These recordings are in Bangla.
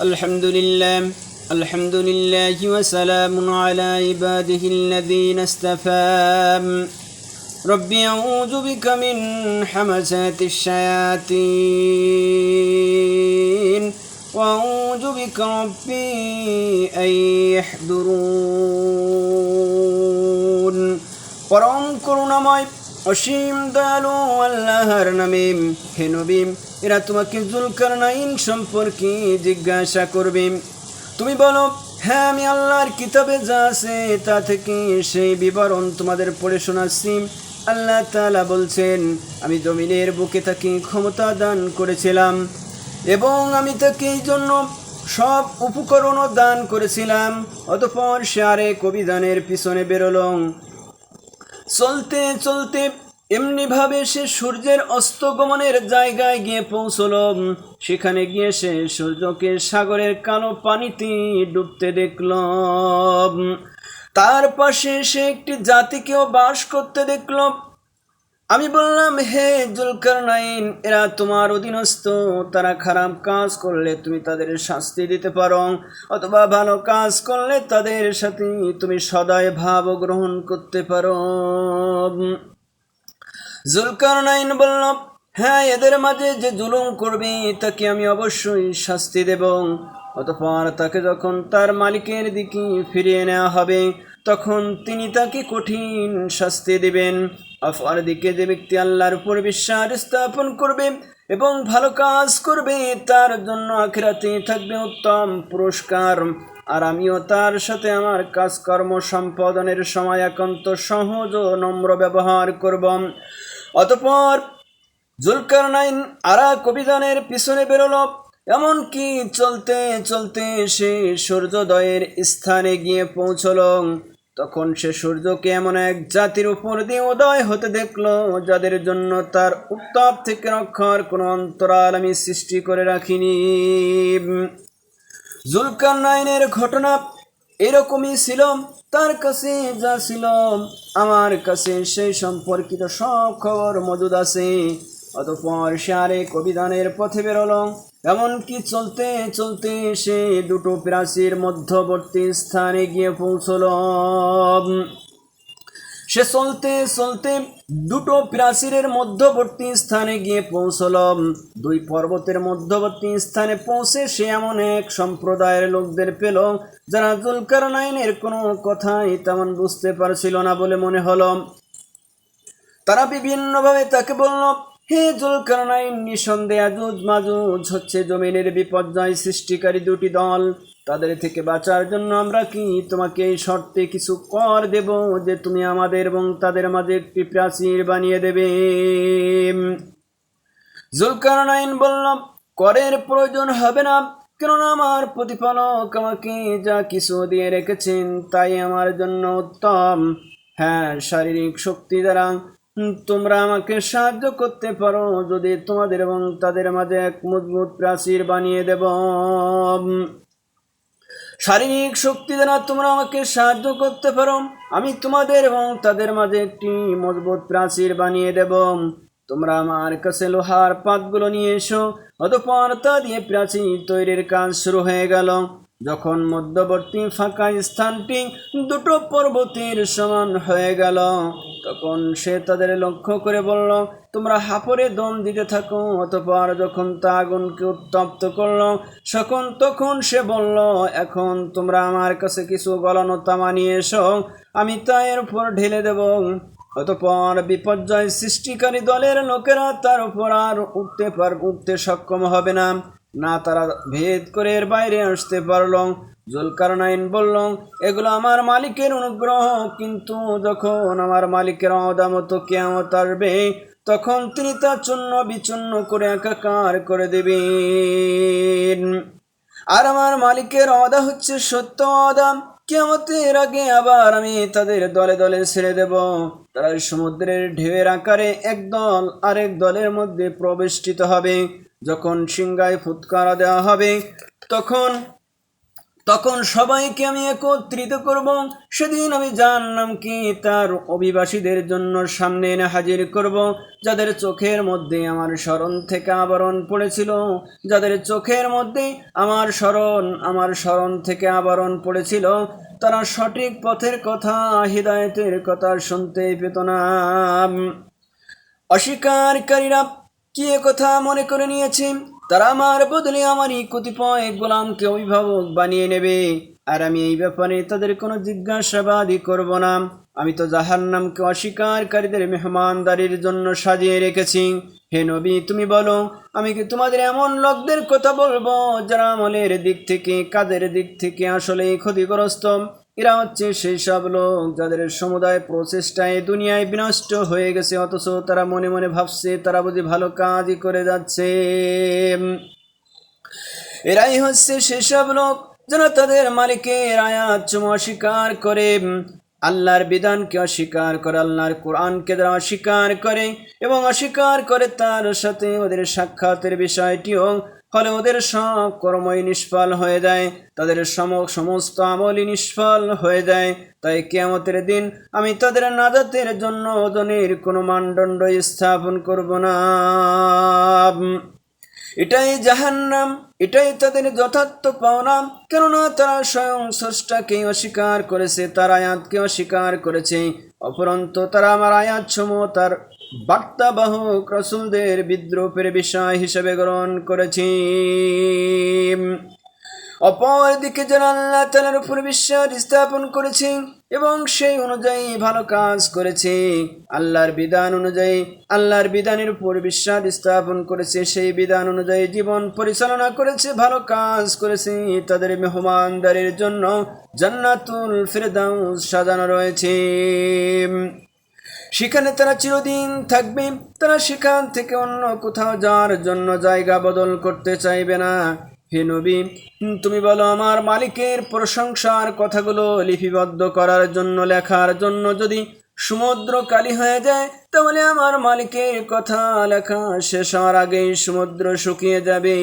الحمد لله الحمد لله وسلام على عباده الذين استفى ربي أعوذ بك من حمسات الشياطين وأعوذ بك ربي أن يحضرون পরম করুণাময় অসীম দয়ালু আল্লাহর নামে হে নবী এরা তোমাকে জুলকার নাইন সম্পর্কে জিজ্ঞাসা করবে। তুমি বলো হ্যাঁ আমি আল্লাহর কিতাবে যা আছে তা থেকে সেই বিবরণ তোমাদের পড়ে শোনাচ্ছি। আল্লাহ তালা বলছেন, আমি জমিনের বুকে তাকে ক্ষমতা দান করেছিলাম এবং আমি তাকে এই জন্য সব উপকরণও দান করেছিলাম। অতপর সে আরেক অভিধানের পিছনে বেরোলো। চলতে চলতে এমনিভাবে সে সূর্যের অস্তগমনের জায়গায় গিয়ে পৌঁছল। সেখানে গিয়ে সে সূর্যকে সাগরের কালো পানিতে ডুবতে দেখল। তার পাশে সে একটি জাতিকেও বাস করতে দেখল। আমি বললাম, হে জুলকার নাইন এরা তোমার অধীনস্থ। তারা খারাপ কাজ করলে তুমি তাদের শাস্তি দিতে পারো। অথবা ভালো কাজ করলে তাদের সাথে তুমি সদয় ভাব গ্রহণ করতে পারো। জুলকার নাইন বলল হ্যাঁ এদের মাঝে যে জুলুম করবে, তাকে আমি অবশ্যই শাস্তি দেব। অতপর তাকে যখন তার মালিকের দিকে ফিরিয়ে নেওয়া হবে, তখন তিনি তাকে কঠিন শাস্তি দেবেন। অপর দিকে যে ব্যক্তি আল্লাহর উপর বিশ্বাস স্থাপন করবে এবং ভালো কাজ করবে, তার জন্য আখেরাতে থাকবে উত্তম পুরস্কার। আর আমিও তার সাথে আমার কাজকর্ম সম্পাদনের সময় একান্ত সহজ ও নম্র ব্যবহার করব। অতপর জুলকার নাইন আরা কবিদানের পিছনে বেরোলো, এমনকি চলতে চলতে সে সূর্যোদয়ের স্থানে গিয়ে পৌঁছল। তখন সে সূর্যকে এমন এক জাতির উপর দিয়ে উদয় হতে দেখল, যাদের জন্য তার উত্তাপ থেকে রক্ষার কোনো অন্তরাল আমি সৃষ্টি করে রাখিনি। জুলকার নাইনের ঘটনা এরকমই ছিল, তার কাছে যা ছিল, আমার কাছে সেই সম্পর্কিত সব খবর মজুদ আছে। অতপর সে আরেক অভিধানের পথে বেরোলো। এমনকি চলতে চলতে সে দুটো প্রাচীর মধ্যবর্তী স্থানে গিয়ে পৌঁছল। সে চলতে চলতে দুটো প্রাচীরের মধ্যবর্তী স্থানে গিয়ে পৌঁছল। দুই পর্বতের মধ্যবর্তী স্থানে পৌঁছে সে এমন এক সম্প্রদায়ের লোকদের পেল, যারা জুলকার নাইনের কোনো কথাই তেমন বুঝতে পারছিল না বলে মনে হলো। তারা বিভিন্নভাবে তাকে বলল হে জুলকার নাইন নিঃসন্দেহে আজুজ মাজুজ হচ্ছে জমিনের বিপর্যয় সৃষ্টিকারী দুটি দল। তাদের থেকে বাঁচার জন্য আমরা কি তোমাকে এই শর্তে কিছু কর দেব যে তুমি আমাদের এবং তাদের মাঝে একটি প্রাচীর বানিয়ে দেবে? জুলকার নাইন বলল, করের প্রয়োজন হবে না। কেননা আমার প্রতিপালক আমাকে যা কিছু দিয়ে রেখেছেন তাই আমার জন্য উত্তম। হ্যাঁ শারীরিক শক্তি দ্বারা তোমরা আমাকে সাহায্য করতে পারো যদি তোমাদের এবং তাদের মাঝে এক মজবুত প্রাচীর বানিয়ে দেব। শারীরিক শক্তি দ্বারা তোমরা আমাকে সাহায্য করতে পারো। আমি তোমাদের এবং তাদের মাঝে একটি মজবুত প্রাচীর বানিয়ে দেব। তোমরা আমার কাছে লোহার পাতগুলো নিয়ে এসো। অতপর তা দিয়ে প্রাচীর তৈরির কাজ শুরু হয়ে গেল। যখন মধ্যবর্তী ফাঁকা স্থানটি দুটো পর্বতের সমান হয়ে গেল, তখন সে তাদের লক্ষ্য করে বলল, তোমরা হাপরে দম দিতে থাকো। অতপর যখন তা আগুনকে উত্তপ্ত করল তখন তখন সে বলল, এখন তোমরা আমার কাছে কিছু গলানো তামা নিয়ে এসো, আমি তা এর উপর ঢেলে দেব। অতপর বিপর্যয় সৃষ্টিকারী দলের লোকেরা তার উপর আর উঠতে পার, উঠতে সক্ষম হবে না। না তারা ভেদ করে এর বাইরে আসতে পারল। জুলকার নাইন বলল, এগুলো আমার মালিকের অনুগ্রহ। কিন্তু যখন আমার মালিকের অদামত কেয়ামত আসবে, তখন তিনি তা চূন্য বিচূন্য করে একাকার করে দেবেন। আর আমার মালিকের অদা হচ্ছে সত্য অদা কেমতের আগে আবার আমি তাদের দলে দলে ছেড়ে দেব। তারা সমুদ্রের ঢেউয়ের আকারে এক দল আরেক দলের মধ্যে প্রবেষ্টিত হবে। যখন সিংগায় ফুৎকারা দেওয়া হবে, তখন তখন সবাইকে আমি একত্রিত করব। সেদিন আমি জানলাম কি তার অভিবাসীদের জন্য সামনে এনে হাজির করব, যাদের চোখের মধ্যে আমার স্মরণ থেকে আবরণ পড়েছিল, যাদের চোখের মধ্যে আমার স্মরণ আমার স্মরণ থেকে আবরণ পড়েছিল, তারা সঠিক পথের কথা, হৃদায়তের কথা শুনতে পেত না। অস্বীকারীরা কি কথা মনে করে নিয়েছে? তারা আমার বদলে আমারই কতিপয় গোলামকে অভিভাবক বানিয়ে নেবে। আর আমি এই ব্যাপারে তাদের কোনো জিজ্ঞাসাবাদই করব না। আমি তো জাহার নামকে অস্বীকারীদের মেহমানদারির জন্য সাজিয়ে রেখেছি। হে নবী, তুমি বলো, আমি কি তোমাদের এমন লোকদের কথা বলব যারা আমলের দিক থেকে কাদের দিক থেকে আসলেই ক্ষতিগ্রস্ত? এরা হচ্ছে সেই সব লোক যাদের সমুদায়, প্রচেষ্টায় দুনিয়ায় বিনষ্ট হয়ে গেছে, অথচ তারা মনে মনে ভাবছে তারা বুঝি ভালো কাজই করে যাচ্ছে। এরাই হচ্ছে সেসব লোক যারা তাদের মালিকের আয়াত অস্বীকার করে। আল্লাহর বিধানকে অস্বীকার করে, আল্লাহর কোরআনকে যারা অস্বীকার করে এবং অস্বীকার করে তার সাথে ওদের সাক্ষাতের বিষয়টিও ফলে ওদের সব কর্মই নিষ্ফল হয়ে যায়, তাদের সম, সমস্ত আমলই নিষ্ফল হয়ে যায়। তাই কেয়ামতের দিন আমি তাদের নাজাতের জন্য ওজনের কোনো মানদণ্ড স্থাপন করব না। এটাই জাহান্নাম, এটাই তাদের যথার্থ পাওনা। কেননা তারা স্বয়ং স্রষ্টাকে অস্বীকার করেছে, তার আয়াতকে অস্বীকার করেছে। অপরন্ত তারা আমার আয়াত সমূহ তার বার্তাবাহক রসুলদের বিদ্রোহের বিষয় হিসেবে গ্রহণ করেছি। অপরদিকে যারা আল্লাহ তালার উপর বিশ্বাস স্থাপন করেছে এবং সেই অনুযায়ী ভালো কাজ করেছে। আল্লাহর বিধান অনুযায়ী, আল্লাহর বিধানের উপর বিশ্বাস স্থাপন করেছে, সেই বিধান অনুযায়ী জীবন পরিচালনা করেছে, ভালো কাজ করেছে। তাদের মেহমানদারের জন্য জান্নাতুল ফেরদাউস সাজানো রয়েছে। সেখানে তারা চিরদিন থাকবে। তারা সেখান থেকে অন্য কোথাও যাওয়ার জন্য জায়গা বদল করতে চাইবে না। হে নবী, তুমি বলো, আমার মালিকের প্রশংসার কথাগুলো লিপিবদ্ধ করার জন্য, লেখার জন্য যদি সমুদ্র কালি হয়ে যায়, তাহলে আমার মালিকের কথা লেখা শেষ হওয়ার আগেই সমুদ্র শুকিয়ে যাবে।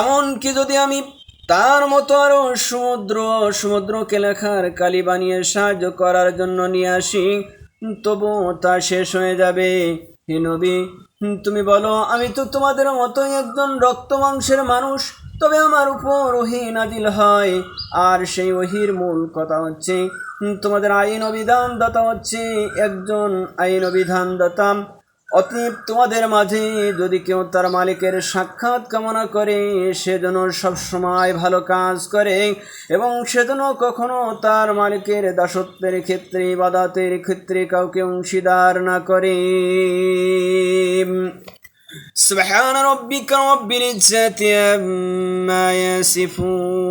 এমনকি যদি আমি তার মতো আরও সমুদ্র, সমুদ্রকে লেখার কালি বানিয়ে সাহায্য করার জন্য নিয়ে আসি। তবু তা শেষ হয়ে যাবে। হে নবী, তুমি বলো, আমি তো তোমাদের মতোই একজন রক্ত মাংসের মানুষ। তবে আমার উপর ওহি নাজিল হয়। আর সেই ওহির মূল কথা হচ্ছে, তোমাদের আইন অভিধান দাতা হচ্ছে একজন আইন অভিধান দাতাম অতএব তোমাদের মাঝে যদি কেউ তার মালিকের সাক্ষাৎ কামনা করে সে যেন সবসময় ভালো কাজ করে এবং সে যেন কখনো তার মালিকের দাসত্বের ক্ষেত্রে বাদাতের ক্ষেত্রে কাউকে অংশীদার না করে سبحان ربك رب العزة عما يصفون